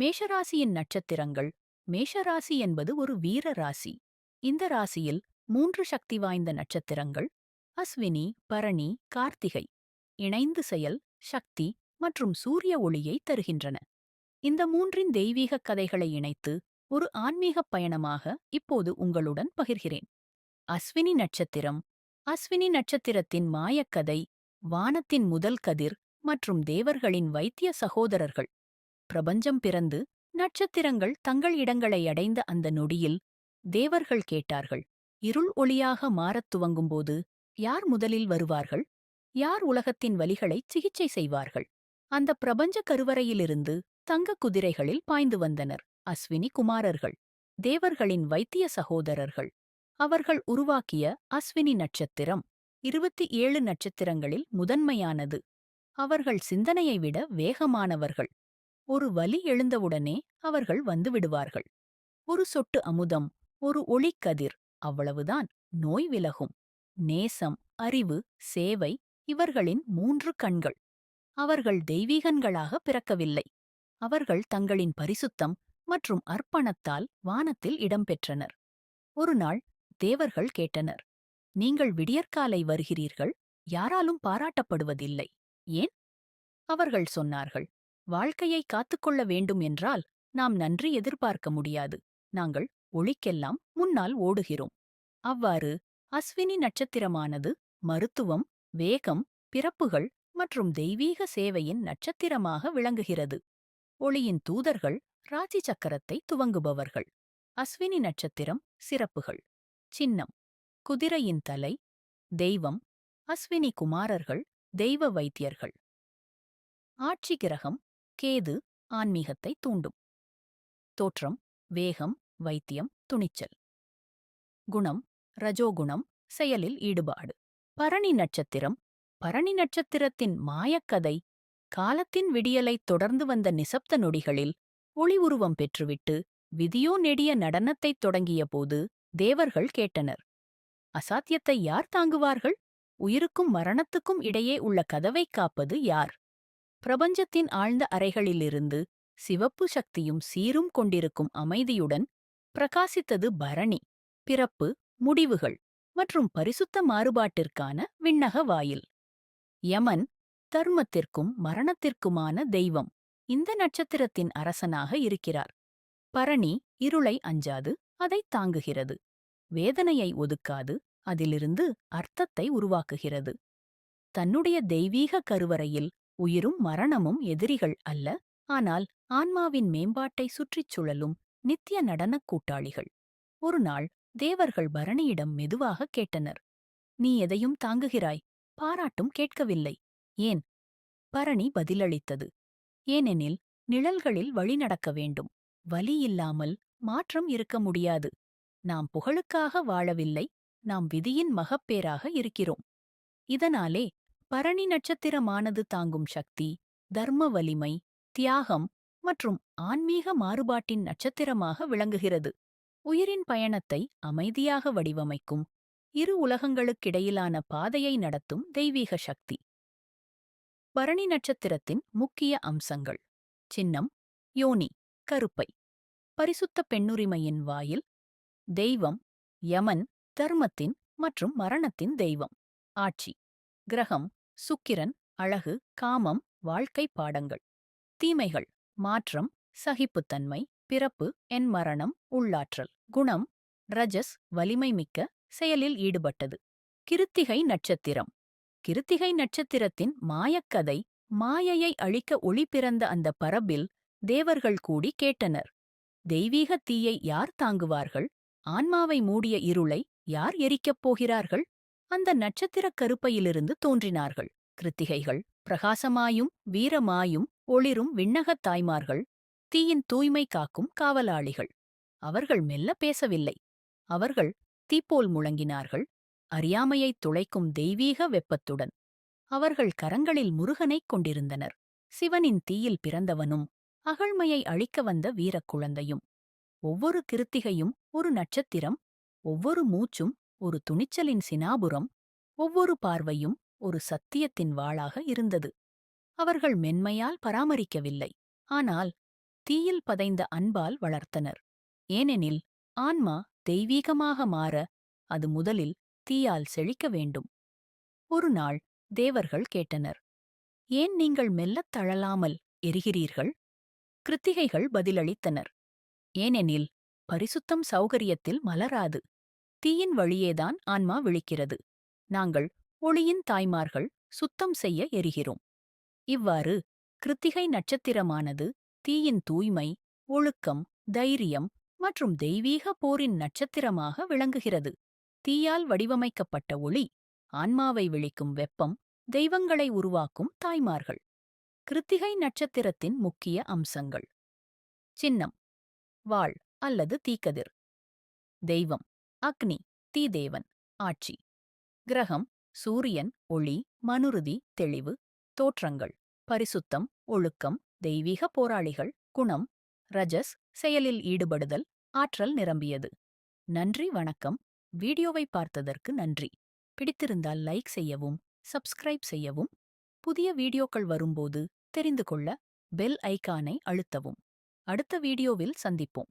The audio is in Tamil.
மேஷராசியின் நட்சத்திரங்கள். மேஷராசி என்பது ஒரு வீர ராசி. இந்த ராசியில் மூன்று சக்தி வாய்ந்த நட்சத்திரங்கள். அஸ்வினி பரணி கார்த்திகை. இணைந்து செயல் சக்தி மற்றும் சூரிய ஒளியை தருகின்றன. இந்த மூன்றின் தெய்வீக கதைகளை இணைத்து ஒரு ஆன்மீகப் பயணமாக இப்போது உங்களுடன் பகிர்கிறேன். அஸ்வினி நட்சத்திரம். அஸ்வினி நட்சத்திரத்தின் மாயக்கதை வானத்தின் முதல் கதிர் மற்றும் தேவர்களின் வைத்திய சகோதரர்கள். பிரபஞ்சம் பிறந்து நட்சத்திரங்கள் தங்கள் இடங்களை அடைந்த அந்த நொடியில் தேவர்கள் கேட்டார்கள் இருள் ஒளியாக மாறத் துவங்கும்போது யார் முதலில் வருவார்கள்? யார் உலகத்தின் வலிகளை சிகிச்சை செய்வார்கள்? அந்த பிரபஞ்ச கருவறையிலிருந்து தங்க குதிரைகளில் பாய்ந்து வந்தனர் அஸ்வினி குமாரர்கள் தேவர்களின் வைத்திய சகோதரர்கள். அவர்கள் உருவாக்கிய அஸ்வினி நட்சத்திரம் இருபத்தி ஏழு நட்சத்திரங்களில் முதன்மையானது. அவர்கள் சிந்தனையை விட வேகமானவர்கள். ஒரு வலி எழுந்தவுடனே அவர்கள் வந்து விடுவார்கள். ஒரு சொட்டு அமுதம் ஒரு ஒளிக்கதிர் அவ்வளவுதான். நோய் விலகும். நேசம் அறிவு சேவை இவர்களின் மூன்று கண்கள். அவர்கள் தெய்வீகன்களாக பிறக்கவில்லை. அவர்கள் தங்களின் பரிசுத்தம் மற்றும் அர்ப்பணத்தால் வானத்தில் இடம்பெற்றனர் ஒருநாள் தேவர்கள் கேட்டனர் நீங்கள் விடியற்காலை வருகிறீர்கள் யாராலும் பாராட்டப்படுவதில்லை ஏன்? அவர்கள் சொன்னார்கள் வாழ்க்கையை காத்துக்கொள்ள வேண்டும் என்றால் நாம் நன்றி எதிர்பார்க்க முடியாது. நாங்கள் ஒளிக்கெல்லாம் முன்னால் ஓடுகிறோம். அவ்வாறு அஸ்வினி நட்சத்திரமானது மருத்துவம் வேகம் பிறப்புகள் மற்றும் தெய்வீக சேவையின் நட்சத்திரமாக விளங்குகிறது. ஒளியின் தூதர்கள் ராஜி சக்கரத்தை துவங்குபவர்கள். அஸ்வினி நட்சத்திரம் சிறப்புகள். சின்னம். குதிரையின் தலை. தெய்வம். அஸ்வினி குமாரர்கள் தெய்வ வைத்தியர்கள். ஆட்சி கிரகம் கேது ஆன்மீகத்தை தூண்டும். தோற்றம் வேகம் வைத்தியம் துணிச்சல். குணம் ரஜோகுணம் செயலில் ஈடுபாடு. பரணி நட்சத்திரம் பரணி நட்சத்திரத்தின் மாயக்கதை காலத்தின் விடியலை தொடர்ந்து வந்த நிசப்த நொடிகளில் ஒளி உருவம் பெற்றுவிட்டு விதியோ நெடிய நடனத்தைத் தொடங்கியபோது தேவர்கள் கேட்டனர். அசாத்தியத்தை யார் தாங்குவார்கள்? உயிருக்கும் மரணத்துக்கும் இடையே உள்ள கதவைக் காப்பது யார்? பிரபஞ்சத்தின் ஆழ்ந்த அறைகளிலிருந்து சிவப்பு சக்தியும் சீரும் கொண்டிருக்கும் அமைதியுடன் பிரகாசித்தது பரணி பிறப்பு முடிவுகள் மற்றும் பரிசுத்த மாறுபாட்டிற்கான விண்ணக வாயில். யமன் தர்மத்திற்கும் மரணத்திற்குமான தெய்வம் இந்த நட்சத்திரத்தின் அரசனாக இருக்கிறார். பரணி இருளை அஞ்சாது அதைத் தாங்குகிறது. வேதனையை ஒதுக்காது அதிலிருந்து அர்த்தத்தை உருவாக்குகிறது. தன்னுடைய தெய்வீக கருவறையில் உயிரும் மரணமும் எதிரிகள் அல்ல. ஆனால் ஆன்மாவின் மேம்பாட்டை சுற்றிச் சுழலும் நித்திய நடனக் கூட்டாளிகள். ஒருநாள் தேவர்கள் பரணியிடம் மெதுவாக கேட்டனர். நீ எதையும் தாங்குகிறாய்? பாராட்டும் கேட்கவில்லை. ஏன்? பரணி பதிலளித்தது. ஏனெனில் நிழல்களில் வழிநடக்க வேண்டும். வலி இல்லாமல் மாற்றம் இருக்க முடியாது. நாம் புகழுக்காக வாழவில்லை. நாம் விதியின் மகப்பேராக இருக்கிறோம். இதனாலே பரணி நட்சத்திரமானது தாங்கும் சக்தி தர்ம வலிமை தியாகம் மற்றும் ஆன்மீக மாறுபாட்டின் நட்சத்திரமாக விளங்குகிறது. உயிரின் பயணத்தை அமைதியாக வடிவமைக்கும் இரு உலகங்களுக்கிடையிலான பாதையை நடத்தும் தெய்வீக சக்தி. பரணி நட்சத்திரத்தின் முக்கிய அம்சங்கள். சின்னம் யோனி கருப்பை. பரிசுத்த பெண்ணுரிமையின் வாயில் தெய்வம் யமன் தர்மத்தின் மற்றும் மரணத்தின் தெய்வம். ஆட்சி கிரகம் சுக்கிரன் அழகு காமம் வாழ்க்கை பாடங்கள். தீமைகள் மாற்றம் சகிப்புத்தன்மை பிறப்பு என் மரணம் உள்ளாற்றல். குணம் ரஜஸ் வலிமை மிக்க செயலில் ஈடுபட்டது. கிருத்திகை நட்சத்திரம். கிருத்திகை நட்சத்திரத்தின் மாயக்கதை மாயையை அழிக்க ஒளி பிறந்த அந்த பரப்பில் தேவர்கள் கூடி கேட்டனர். தெய்வீக தீயை யார் தாங்குவார்கள்? ஆன்மாவை மூடிய இருளை யார் எரிக்கப் போகிறார்கள்? அந்த நட்சத்திரக் கருப்பையிலிருந்து தோன்றினார்கள். கிருத்திகைகள் பிரகாசமாயும் வீரமாயும் ஒளிரும் விண்ணகத் தாய்மார்கள் தீயின் தூய்மை காக்கும் காவலாளிகள். அவர்கள் மெல்ல பேசவில்லை. அவர்கள் தீப்போல் முழங்கினார்கள். அறியாமையைத் துளைக்கும் தெய்வீக வெப்பத்துடன். அவர்கள் கரங்களில் முருகனைக் கொண்டிருந்தனர். சிவனின் தீயில் பிறந்தவனும் அகழ்மையை அழிக்க வந்த வீரக் குழந்தையும். ஒவ்வொரு கிருத்திகையும் ஒரு நட்சத்திரம் ஒவ்வொரு மூச்சும் ஒரு துணிச்சலின் சினாபுரம் ஒவ்வொரு பார்வையும் ஒரு சத்தியத்தின் வாளாக இருந்தது. அவர்கள் மென்மையால் பராமரிக்கவில்லை. ஆனால் தீயில் பதைந்த அன்பால் வளர்த்தனர். ஏனெனில் ஆன்மா தெய்வீகமாக மாற அது முதலில் தீயால் செழிக்க வேண்டும். ஒரு நாள் தேவர்கள் கேட்டனர் ஏன் நீங்கள் மெல்லத் தழலாமல் எரிகிறீர்கள்? கிருத்திகைகள் பதிலளித்தனர் ஏனெனில் பரிசுத்தம் சௌகரியத்தில் மலராது. தீயின் வழியேதான் ஆன்மா விழிக்கிறது. நாங்கள் ஒளியின் தாய்மார்கள் சுத்தம் செய்ய எரிகிறோம். இவ்வாறு கிருத்திகை நட்சத்திரமானது தீயின் தூய்மை ஒழுக்கம் தைரியம் மற்றும் தெய்வீக போரின் நட்சத்திரமாக விளங்குகிறது. தீயால் வடிவமைக்கப்பட்ட ஒளி ஆன்மாவை விழிக்கும் வெப்பம் தெய்வங்களை உருவாக்கும் தாய்மார்கள். கிருத்திகை நட்சத்திரத்தின் முக்கிய அம்சங்கள். சின்னம் வாள் அல்லது தீக்கதிர். தெய்வம் அக்னி தீதேவன் ஆட்சி. கிரகம் சூரியன் ஒளி மனுருதி தெளிவு தோற்றங்கள் பரிசுத்தம் ஒழுக்கம் தெய்வீக போராளிகள் குணம் ரஜஸ் செயலில் ஈடுபடுதல் ஆற்றல் நிரம்பியது. நன்றி வணக்கம். வீடியோவை பார்த்ததற்கு நன்றி. பிடித்திருந்தால் லைக் செய்யவும் சப்ஸ்கிரைப் செய்யவும் புதிய வீடியோக்கள் வரும்போது தெரிந்து கொள்ள பெல் ஐகானை அழுத்தவும். அடுத்த வீடியோவில் சந்திப்போம்.